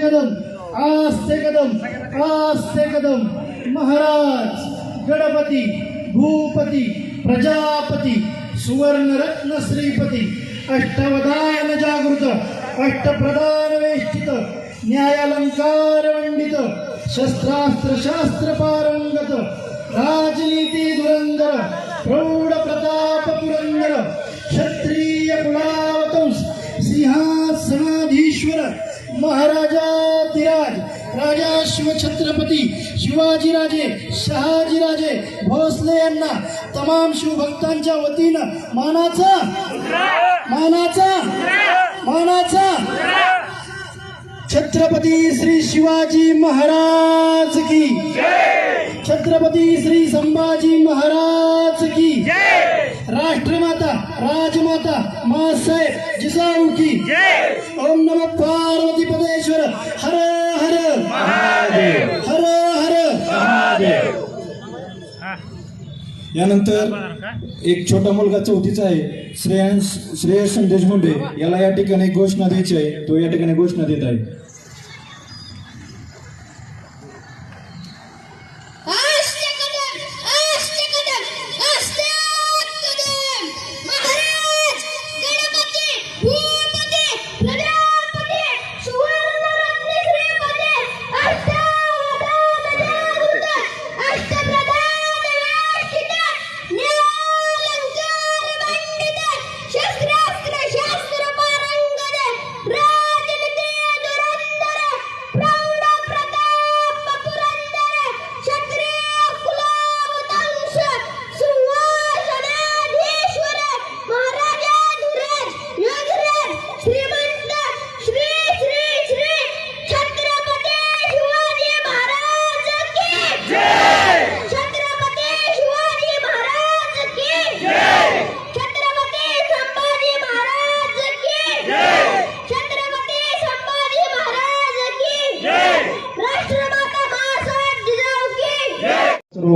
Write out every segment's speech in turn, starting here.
ആസ്തികതം ആസ്തികതം ആസ്തികതം. മഹാരാജ് ഗണപതി ഭൂപതി പ്രജാപതി സുവർണരത്ന ശ്രീപതി അഷ്ടവധാന ജാഗൃത അഷ്ടപ്രധാന വേഷ്ടിത ന്യായാലങ്കാരമണ്ഡിത ശസ്ത്രാസ്ത്ര ശാസ്ത്രപാരംഗത രാജനീതി ദുരന്തര പ്രൗഢ പ്രതാപ പുരന്തര ക്ഷത്ര राजा शिवछत्रपती शिवाजीराजे शहाजीराजे भोसले यांना तमाम शिवभक्तांच्या वतीनं मानाचा मानाचा मानाचा. छत्रपती श्री शिवाजी महाराज की. छत्रपती श्री संभाजी महाराज की. राष्ट्रमाता राजमाता मासाहेब जिजाऊ की. ओम नम पार्वती पदेश्वर हरे हर यानंतर एक छोटा मुलगा चौथीचा आहे श्रेयांश श्रेयस संदेश मुंडे याला या ठिकाणी घोषणा द्यायची आहे. तो या ठिकाणी घोषणा देत आहे.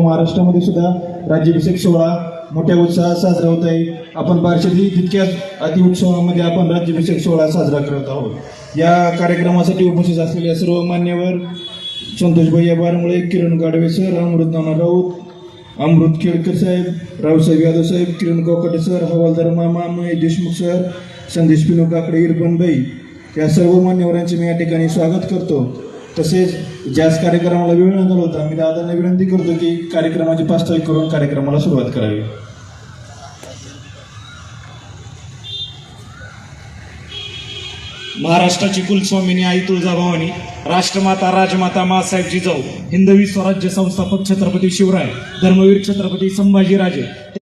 महाराष्ट्रामध्ये सुद्धा राज्याभिषेक सोहळा मोठ्या उत्साहात साजरा होत आहे. आपण बार्शीतही तितक्याच अतिउत्सवामध्ये आपण राज्याभिषेक सोहळा साजरा करत आहोत. या कार्यक्रमासाठी उपस्थित असलेल्या सर्व मान्यवर संतोष भैया बारमुळे किरण गाडवे सर अमृत नाना राऊत अमृत केळकर साहेब रावसाहेब यादव साहेब किरण कोकाटे सर हवालदार मामा महेश देशमुख सर संदेश पिनू काकडे इरपणबाई या सर्व मान्यवरांचे मी या ठिकाणी स्वागत करतो. तसेच ज्याच कार्यक्रमाला वेळ न होता मी दादांना विनंती करतो की कार्यक्रमाची पाचताळी करून कार्यक्रमाला सुरुवात करावी. महाराष्ट्राची कुलस्वामिनी आई तुळजाभवानी राष्ट्रमाता राजमाता मासाहेब जिजाऊ हिंदवी स्वराज्य संस्थापक छत्रपती शिवराय धर्मवीर छत्रपती संभाजीराजे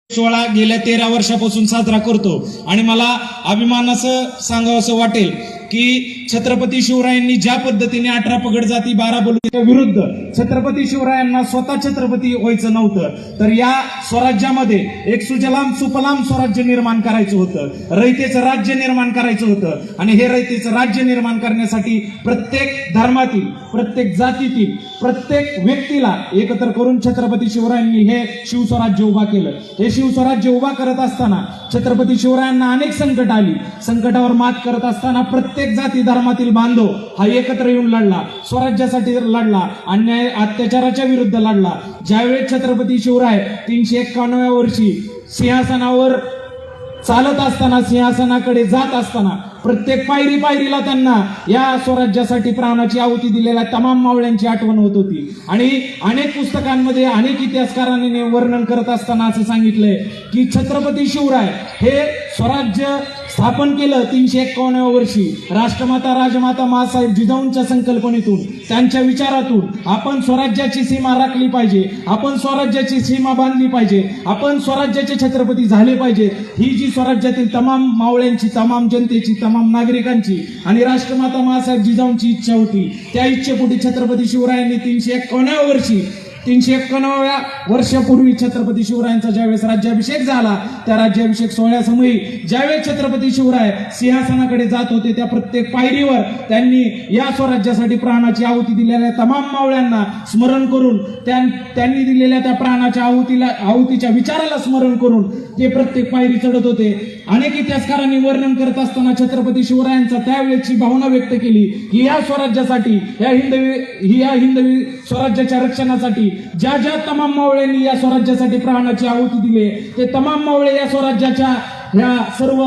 सोहळा गेल्या तेरा वर्षापासून साजरा करतो आणि मला अभिमानाचं सांगावंसं वाटेल की छत्रपती शिवरायांनी ज्या पद्धतीने अठरा पगड जाती बारा बलुच्या विरुद्ध छत्रपती शिवरायांना स्वतः छत्रपती व्हायचं नव्हतं. तर या स्वराज्यामध्ये एक सुजलाम सुपलाम स्वराज्य निर्माण करायचं होतं. रयतेचं राज्य निर्माण करायचं होतं. आणि हे रयतेचं राज्य निर्माण करण्यासाठी प्रत्येक धर्मातील प्रत्येक जातीतील प्रत्येक व्यक्तीला एकत्र करून छत्रपती शिवरायांनी हे शिवस्वराज्य उभा केलं. हे शिवस्वराज्य उभा करत असताना छत्रपती शिवरायांना अनेक संकट आली. संकटावर मात करत असताना प्रत्येक प्रत्येक जाती धर्मातील बांधव हा एकत्र येऊन लढला. स्वराज्यासाठी लढला. अन्याय अत्याचाराच्या विरुद्ध लढला. ज्यावेळेस छत्रपती शिवराय तीनशे एक्काण्णव्या वर्षी सिंहासनावर चालत असताना सिंहासनाकडे जात असताना प्रत्येक पायरी पायरीला त्यांना या स्वराज्यासाठी प्राणाची आहुती दिलेल्या तमाम मावळ्यांची आठवण होत होती. आणि अनेक पुस्तकांमध्ये अनेक इतिहासकारांनी वर्णन करत असताना असं सांगितलंय की छत्रपती शिवराय हे स्वराज्य स्थापन केलं तीनशे एक्कावन्नव्या वर्षी. राष्ट्रमाता राजमाता मासाहेब जिजाऊंच्या संकल्पनेतून त्यांच्या विचारातून आपण स्वराज्याची सीमा राखली पाहिजे आपण स्वराज्याची सीमा बांधली पाहिजे आपण स्वराज्याचे छत्रपती झाले पाहिजे. ही जी स्वराज्यातील तमाम मावळ्यांची तमाम जनतेची तमाम नागरिकांची आणि राष्ट्रमाता महासाहेब जिजाऊंची इच्छा होती. त्या इच्छेपोटी छत्रपती शिवरायांनी तीनशे एक्कावन्नव्या वर्षी तीनशे एक्क्याण्णव्या वर्षापूर्वी छत्रपती शिवरायांचा ज्यावेळेस राज्याभिषेक झाला त्या राज्याभिषेक सोहळ्यासमयी ज्यावेळेस छत्रपती शिवराय सिंहासनाकडे जात होते त्या प्रत्येक पायरीवर त्यांनी या स्वराज्यासाठी प्राणाची आहुती दिलेल्या तमाम मावळ्यांना स्मरण करून त्यां- त्यांनी दिलेल्या त्या प्राणाच्या आहुतीला आहुतीच्या विचाराला स्मरण करून ते प्रत्येक पायरी चढत होते. अनेक इतिहासकारांनी वर्णन करत असताना छत्रपती शिवरायांचा त्यावेळेची भावना व्यक्त केली की या स्वराज्यासाठी या हिंदवी ही या हिंदवी स्वराज्याच्या रक्षणासाठी ज्या ज्या तमाम मावळ्यांनी या स्वराज्यासाठी प्राणाची आहुती दिले ते तमाम मावळे या स्वराज्याच्या ह्या सर्व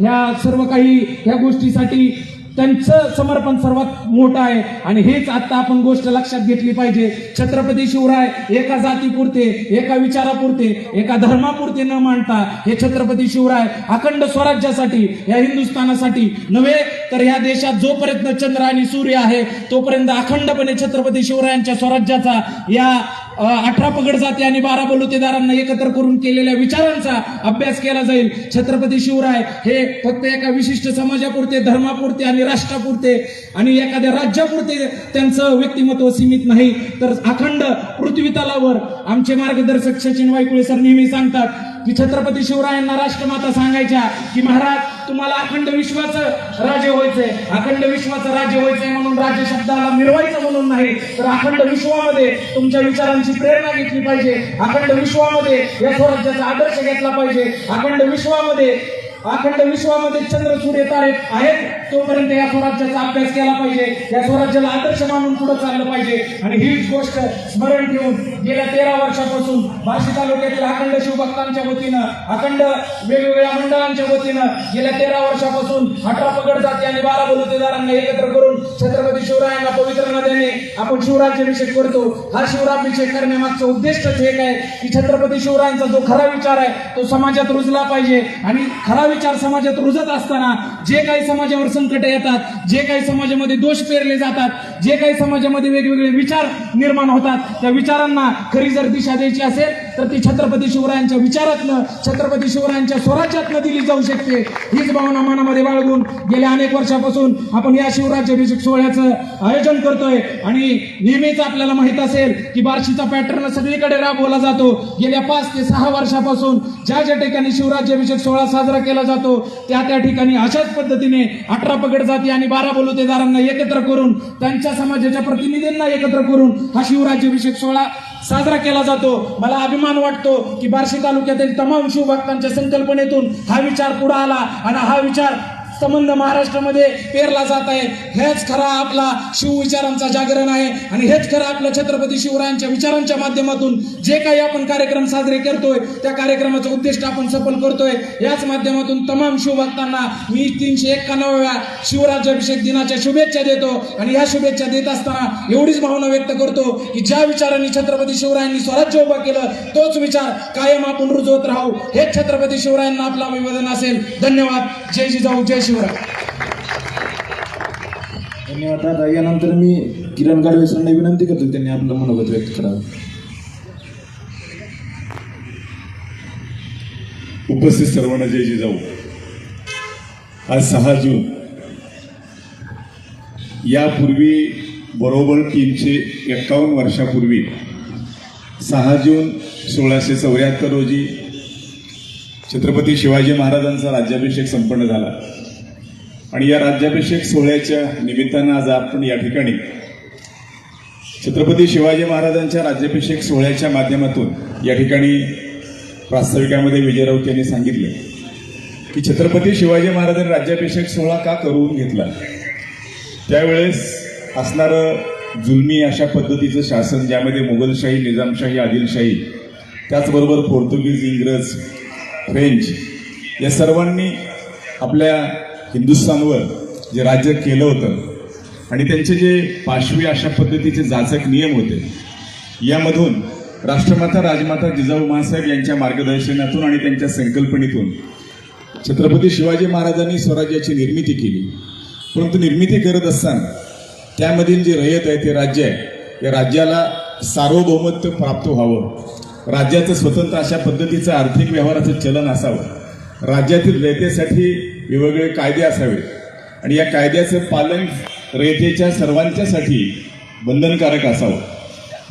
ह्या सर्व काही ह्या गोष्टीसाठी त्यांचं समर्पण सर्वात मोठं आहे. आणि हेच आता आपण गोष्ट लक्षात घेतली पाहिजे. छत्रपती शिवराय एका जातीपुरते एका विचारापुरते एका धर्मापुरते न मांडता हे छत्रपती शिवराय अखंड स्वराज्यासाठी या हिंदुस्थानासाठी नव्हे तर या देशात जोपर्यंत चंद्र आणि सूर्य आहे तोपर्यंत अखंडपणे छत्रपती शिवरायांच्या स्वराज्याचा या अठरा पगड जाते आणि बारा बलुतेदारांना एकत्र करून केलेल्या विचारांचा अभ्यास केला जाईल. छत्रपती शिवराय हे फक्त एका विशिष्ट समाजापुरते धर्मापुरते आणि राष्ट्रापुरते आणि एखाद्या राज्यापुरते त्यांचं व्यक्तिमत्व सीमित नाही. तर अखंड पृथ्वी तलावर आमचे मार्गदर्शक सचिन वायकुळे सर नेहमी सांगतात की छत्रपती शिवरायांना राष्ट्रमाता सांगायच्या की महाराज तुम्हाला अखंड विश्वाचं राज्य व्हायचंय. अखंड विश्वाचं राज्य व्हायचंय म्हणून राज्य शब्दाला मिरवायचं म्हणून नाही तर अखंड विश्वामध्ये तुमच्या विचारांची प्रेरणा घेतली पाहिजे. अखंड विश्वामध्ये या स्वराज्याचा आदर्श घेतला पाहिजे. अखंड विश्वामध्ये अखंड विश्वामध्ये चंद्र सूर्य तारे आहेत तोपर्यंत या स्वराज्याचा अभ्यास केला पाहिजे. या स्वराज्याला आदर्श मानून पुढे चाललं पाहिजे. आणि हीच गोष्ट स्मरण ठेवून गेल्या तेरा वर्षापासून बार्शी तालुक्यातील अखंड शिवभक्तांच्या वतीनं अखंड वेगवेगळ्या मंडळांच्या वतीनं गेल्या तेरा वर्षापासून अठरा पगड जाती आणि बारा बलुतेदारांना एकत्र करून छत्रपती शिवरायांना पवित्र नद्याने आपण शिवराज्याभिषेक करतो. हा शिवराभिषेक करण्यामागचा उद्दिष्टच एक आहे की छत्रपती शिवरायांचा जो खरा विचार आहे तो समाजात रुजला पाहिजे. आणि खरा विचार समाजात रुजत असताना जे काही समाजावर संकट येतात जे काही समाजामध्ये दोष पेरले जातात जे काही समाजामध्ये वेगवेगळे विचार निर्माण होतात त्या विचारांना खरी जर दिशा द्यायची असेल तर ती छत्रपती शिवरायांच्या विचारातनं छत्रपती शिवरायांच्या स्वराज्यातनं दिली जाऊ शकते. हीच भावना मनामध्ये बाळगून गेल्या अनेक वर्षापासून आपण या शिवराज्याभिषेक सोहळ्याचं आयोजन करतोय. आणि नेहमीच आपल्याला माहीत असेल की बार्शीचा पॅटर्न सगळीकडे राबवला जातो. गेल्या पाच ते सहा वर्षापासून ज्या ज्या ठिकाणी शिवराज्याभिषेक सोहळा साजरा केला जातो. त्या त्या ठिकाणी अशाच पद्धतीने अठरा पगड जाती आणि बारा बलुतेदारांना एकत्र करून त्यांच्या समाजाच्या प्रतिनिधींना एकत्र करून हा शिवराज्याभिषेक सोहळा साजरा केला जातो. मला अभिमान वाटतो की बार्शी तालुक्यातील तमाम शिवभक्तांच्या संकल्पनेतून हा विचार पुढे आला आणि हा विचार संबंध महाराष्ट्रामध्ये पेरला जात आहे. हेच खरा आपला शिवविचारांचा जागरण आहे आणि हेच खरं आपलं छत्रपती शिवरायांच्या विचारांच्या माध्यमातून जे काही आपण कार्यक्रम साजरे करतोय त्या कार्यक्रमाचं उद्दिष्ट आपण सफल करतोय. याच माध्यमातून तमाम शिवभक्तांना मी तीनशे एक्क्याण्णव्या शिवराज्याभिषेक दिनाच्या शुभेच्छा देतो आणि या शुभेच्छा देत असताना एवढीच भावना व्यक्त करतो की ज्या विचारांनी छत्रपती शिवरायांनी स्वराज्य उभं केलं तोच विचार कायम आपण रुजवत राहू. हेच छत्रपती शिवरायांना आपलं अभिवादन असेल. धन्यवाद. जय जिजाऊ जय शिवराय धन्यवाद दादा. यानंतर मी किरण गाडवे सरांना विनंती करतो त्यांनी आपलं मनोगत व्यक्त करावं. उपस्थित सर्वांना जय जिजाऊ. आज सहा जून. यापूर्वी बरोबर तीनशे एक्कावन्न वर्षापूर्वी सहा जून सोळाशे चौऱ्याहत्तर रोजी छत्रपती शिवाजी महाराजांचा राज्याभिषेक संपन्न झाला. आणि या राज्याभिषेक सोहळ्याच्या निमित्तानं आज आपण या ठिकाणी छत्रपती शिवाजी महाराजांच्या राज्याभिषेक सोहळ्याच्या माध्यमातून या ठिकाणी प्रास्ताविकामध्ये विजय राऊत यांनी सांगितले की छत्रपती शिवाजी महाराजांनी राज्याभिषेक सोहळा का करून घेतला? त्यावेळेस असणारं जुलमी अशा पद्धतीचं शासन ज्यामध्ये मुघलशाही निजामशाही आदिलशाही त्याचबरोबर पोर्तुगीज इंग्रज फ्रेंच या सर्वांनी आपल्या हिंदुस्थानवर जे राज्य केलं होतं आणि त्यांचे जे पाशवी अशा पद्धतीचे जाचक नियम होते यामधून राष्ट्रमाता राजमाता जिजाऊ महासाहेब यांच्या मार्गदर्शनातून आणि त्यांच्या संकल्पनेतून छत्रपती शिवाजी महाराजांनी स्वराज्याची निर्मिती केली. परंतु निर्मिती करत असताना त्यामधील जे रयत आहे ते राज्य आहे या राज्याला सार्वभौमत्व प्राप्त व्हावं राज्याचं स्वतंत्र अशा पद्धतीचं आर्थिक व्यवहाराचं चलन असावं राज्यातील रयतेसाठी वेगवेगळे कायदे असावेत. आणि या कायद्याचं पालन रयतेच्या सर्वांच्यासाठी बंधनकारक असावं.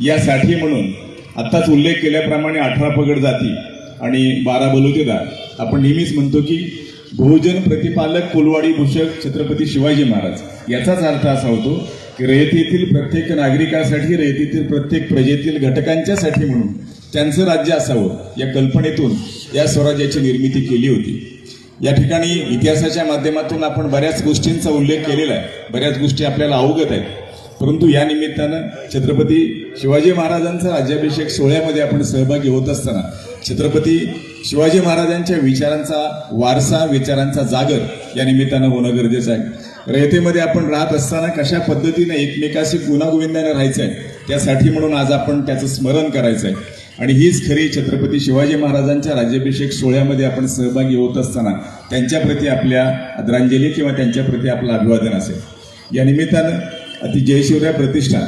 यासाठी म्हणून आत्ताच उल्लेख केल्याप्रमाणे अठरा पगड जाती आणि बारा बलुतेदार. आपण नेहमीच म्हणतो की बहुजन प्रतिपालक कोलवाडी भूषक छत्रपती शिवाजी महाराज. याचाच अर्थ असा होतो की रयतेतील प्रत्येक नागरिकासाठी रयतेतील प्रत्येक प्रजेतील घटकांच्यासाठी म्हणून त्यांचं राज्य असावं या कल्पनेतून या स्वराज्याची निर्मिती केली होती. या ठिकाणी इतिहासाच्या माध्यमातून आपण बऱ्याच गोष्टींचा उल्लेख केलेला आहे. बऱ्याच गोष्टी आपल्याला अवगत आहेत. परंतु या निमित्तानं छत्रपती शिवाजी महाराजांचा राज्याभिषेक सोहळ्यामध्ये आपण सहभागी होत असताना छत्रपती शिवाजी महाराजांच्या विचारांचा वारसा विचारांचा जागर या निमित्तानं होणं गरजेचं आहे. रयतेमध्ये आपण राहत असताना कशा पद्धतीने एकमेकाशी गुणागोविंदाने राहायचं आहे? त्यासाठी म्हणून आज आपण त्याचं स्मरण करायचं आहे आणि हीच खरी छत्रपती शिवाजी महाराजांच्या राज्याभिषेक सोहळ्यामध्ये आपण सहभागी होत असताना त्यांच्याप्रती आपल्या आदरांजली किंवा त्यांच्याप्रती आपलं अभिवादन असेल. या निमित्तानं अति जयशिवराय प्रतिष्ठान.